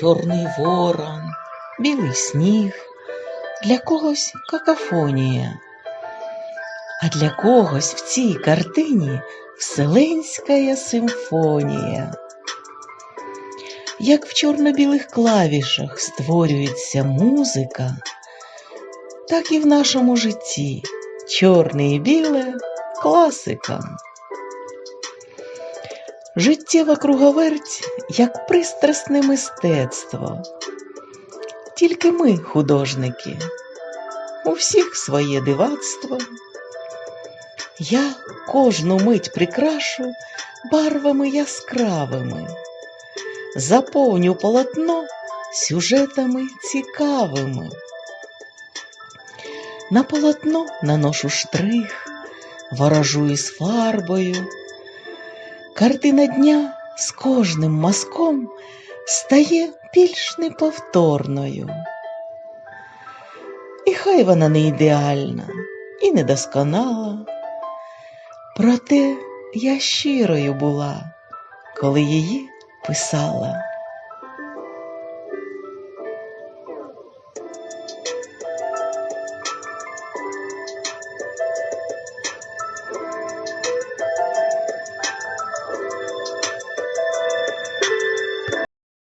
чорний ворон, білий сніг, для когось какафонія, а для когось в цій картині вселенська симфонія. Як в чорно-білих клавішах створюється музика, так і в нашому житті чорне і біле класика. Життєва круговерть, як пристрасне мистецтво. Тільки ми, художники, у всіх своє дивацтво. Я кожну мить прикрашу барвами яскравими, заповню полотно сюжетами цікавими. На полотно наношу штрих, ворожу із фарбою. Картина дня з кожним мазком стає більш неповторною. І хай вона не ідеальна і недосконала, проте я щирою була, коли її писала.